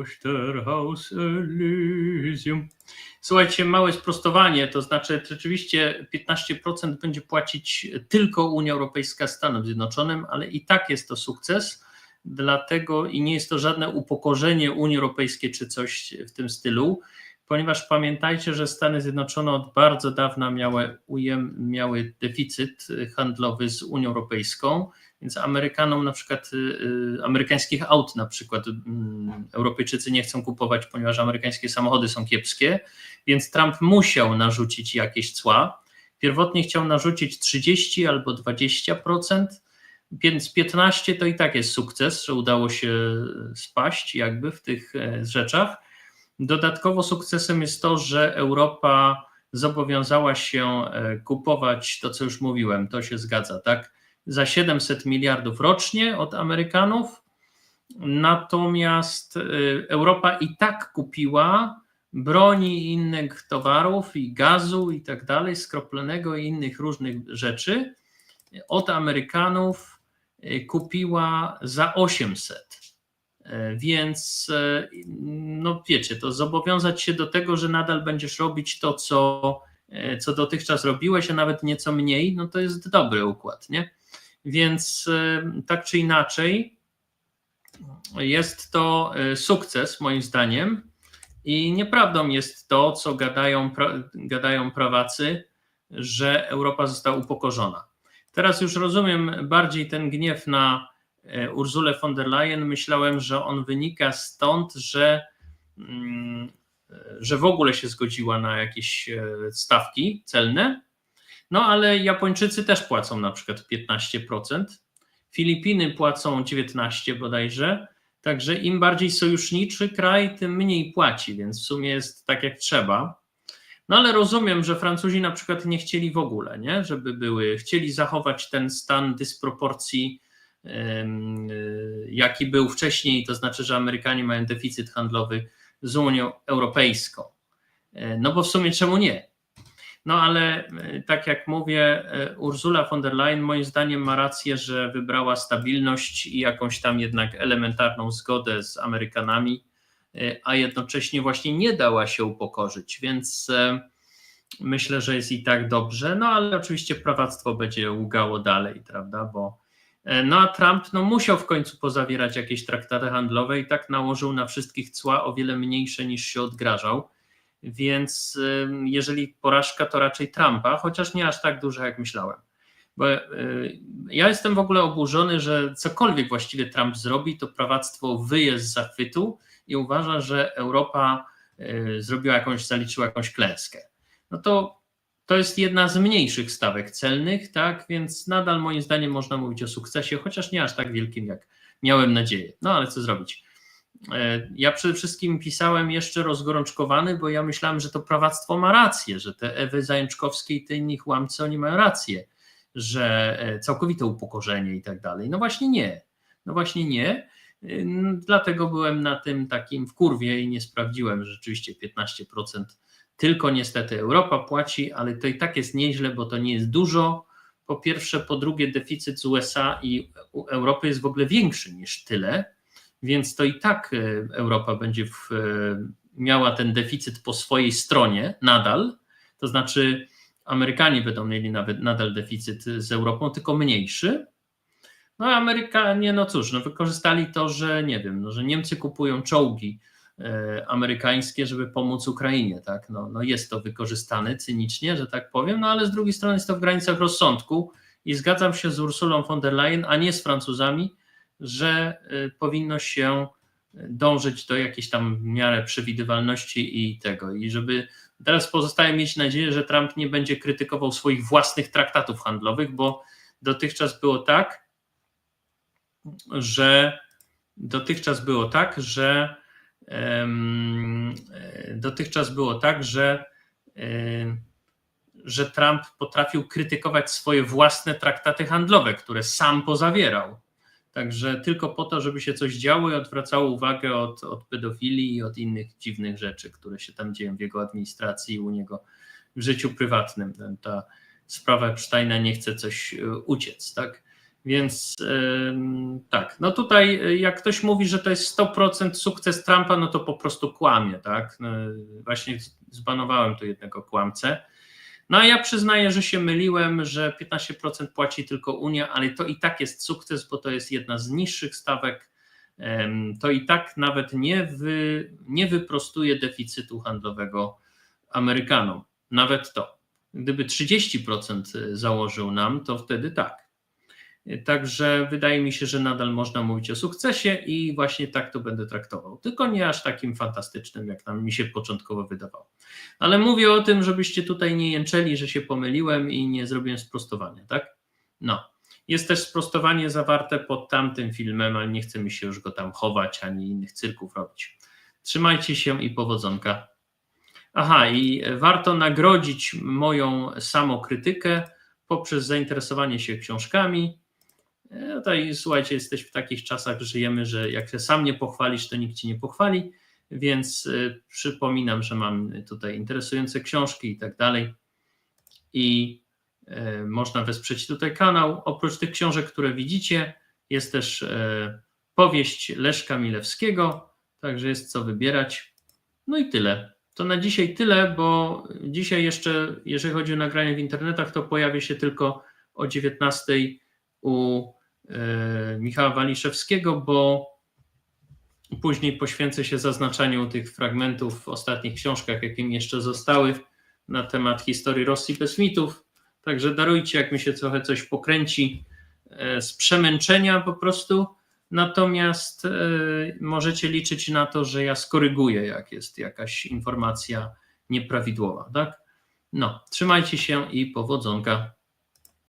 Osterhaus Elysium. Słuchajcie, małe sprostowanie, to znaczy rzeczywiście 15% będzie płacić tylko Unia Europejska Stanom Zjednoczonym, ale i tak jest to sukces, dlatego i nie jest to żadne upokorzenie Unii Europejskiej czy coś w tym stylu, ponieważ pamiętajcie, że Stany Zjednoczone od bardzo dawna miały, miały deficyt handlowy z Unią Europejską, więc Amerykanom na przykład, y, amerykańskich aut na przykład y, Europejczycy nie chcą kupować, ponieważ amerykańskie samochody są kiepskie, więc Trump musiał narzucić jakieś cła. Pierwotnie chciał narzucić 30 albo 20%, więc 15 to i tak jest sukces, że udało się spaść jakby w tych e, rzeczach. Dodatkowo sukcesem jest to, że Europa zobowiązała się e, kupować to, co już mówiłem, to się zgadza, tak? Za 700 miliardów rocznie od Amerykanów. Natomiast e, Europa i tak kupiła broni i innych towarów, i gazu, i tak dalej, skroplonego i innych różnych rzeczy od Amerykanów e, kupiła za 800. E, więc, no wiecie, to zobowiązać się do tego, że nadal będziesz robić to, co, co dotychczas robiłeś, a nawet nieco mniej, no to jest dobry układ, nie? Więc tak czy inaczej, jest to sukces, moim zdaniem. I nieprawdą jest to, co gadają, gadają prawacy, że Europa została upokorzona. Teraz już rozumiem bardziej ten gniew na e, Urzulę von der Leyen. Myślałem, że on wynika stąd, że, mm, że w ogóle się zgodziła na jakieś e, stawki celne. No ale Japończycy też płacą na przykład 15%, Filipiny płacą 19 bodajże, Także im bardziej sojuszniczy kraj, tym mniej płaci, więc w sumie jest tak jak trzeba. No ale rozumiem, że Francuzi na przykład nie chcieli w ogóle, nie? żeby były, chcieli zachować ten stan dysproporcji, jaki był wcześniej, to znaczy, że Amerykanie mają deficyt handlowy z Unią Europejską. E, no bo w sumie czemu nie? No ale e, tak jak mówię, e, Ursula von der Leyen moim zdaniem ma rację, że wybrała stabilność i jakąś tam jednak elementarną zgodę z Amerykanami, e, a jednocześnie właśnie nie dała się upokorzyć, więc myślę, że jest i tak dobrze, no ale oczywiście prawactwo będzie ługało dalej, prawda, bo no a Trump no, musiał w końcu pozawierać jakieś traktaty handlowe i tak nałożył na wszystkich cła o wiele mniejsze niż się odgrażał więc jeżeli porażka, to raczej Trumpa, chociaż nie aż tak duża, jak myślałem. Bo y, ja jestem w ogóle oburzony, że cokolwiek właściwie Trump zrobi, to prawactwo wyje z zachwytu i uważa, że Europa y, zrobiła jakąś, zaliczyła jakąś klęskę. No to to jest jedna z mniejszych stawek celnych, tak? Więc nadal moim zdaniem można mówić o sukcesie, chociaż nie aż tak wielkim, jak miałem nadzieję. No ale co zrobić? E, ja przede wszystkim pisałem jeszcze rozgorączkowany, bo ja myślałem, że to prawactwo ma rację, że te Ewy Zajączkowskie i te innych łamcy, oni mają rację, że e, całkowite upokorzenie i tak dalej. No właśnie nie. No właśnie nie. E, dlatego byłem na tym takim w kurwie i nie sprawdziłem, że rzeczywiście 15% tylko niestety Europa płaci, ale to i tak jest nieźle, bo to nie jest dużo. Po pierwsze, po drugie, deficyt z USA i Europy jest w ogóle większy niż tyle więc to i tak e, Europa będzie w, e, miała ten deficyt po swojej stronie nadal, to znaczy Amerykanie będą mieli nawet nadal deficyt z Europą, tylko mniejszy. No a Amerykanie, no cóż, no wykorzystali to, że nie wiem, no, że Niemcy kupują czołgi e, amerykańskie, żeby pomóc Ukrainie, tak? No, no jest to wykorzystane cynicznie, że tak powiem, no ale z drugiej strony jest to w granicach rozsądku i zgadzam się z Ursulą von der Leyen, a nie z Francuzami, że y, powinno się dążyć do jakiejś tam miarę przewidywalności i tego. I żeby teraz pozostaje mieć nadzieję, że Trump nie będzie krytykował swoich własnych traktatów handlowych, bo dotychczas było tak, że dotychczas było tak, że um, dotychczas było tak, że um, że Trump potrafił krytykować swoje własne traktaty handlowe, które sam pozawierał. Także tylko po to, żeby się coś działo i odwracało uwagę od, od pedofilii i od innych dziwnych rzeczy, które się tam dzieją w jego administracji i u niego w życiu prywatnym. Ta sprawa Epsteina nie chce coś e, uciec, tak? Więc tak, no tutaj y, jak ktoś mówi, że to jest 100% sukces Trumpa, no to po prostu kłamie, tak? No, Właśnie zbanowałem tu jednego kłamcę. No a ja przyznaję, że się myliłem, że 15% płaci tylko Unia, ale to i tak jest sukces, bo to jest jedna z niższych stawek. To i tak nawet nie, wy, nie wyprostuje deficytu handlowego Amerykanom. Nawet to. Gdyby 30% założył nam, to wtedy tak. Także wydaje mi się, że nadal można mówić o sukcesie i właśnie tak to będę traktował. Tylko nie aż takim fantastycznym, jak nam mi się początkowo wydawało. Ale mówię o tym, żebyście tutaj nie jęczeli, że się pomyliłem i nie zrobiłem sprostowania, tak? No. Jest też sprostowanie zawarte pod tamtym filmem, ale nie chce mi się już go tam chować ani innych cyrków robić. Trzymajcie się i powodzonka. Aha, i warto nagrodzić moją samokrytykę poprzez zainteresowanie się książkami. E, Tutaj, słuchajcie, jesteś w takich czasach, żyjemy, że jak się sam nie pochwalisz, to nikt ci nie pochwali, więc y, przypominam, że mam tutaj interesujące książki i tak dalej. I y, można wesprzeć tutaj kanał. Oprócz tych książek, które widzicie, jest też powieść Leszka Milewskiego, także jest co wybierać. No i tyle. To na dzisiaj tyle, bo dzisiaj jeszcze, jeżeli chodzi o nagranie w internetach, to pojawi się tylko o 19 u e, Michała Waliszewskiego, bo później poświęcę się zaznaczaniu tych fragmentów w ostatnich książkach, jakie mi jeszcze zostały na temat historii Rosji bez mitów. Także darujcie, jak mi się trochę coś pokręci e, z przemęczenia po prostu. Natomiast e, możecie liczyć na to, że ja skoryguję, jak jest jakaś informacja nieprawidłowa, tak? No, trzymajcie się i powodzonka.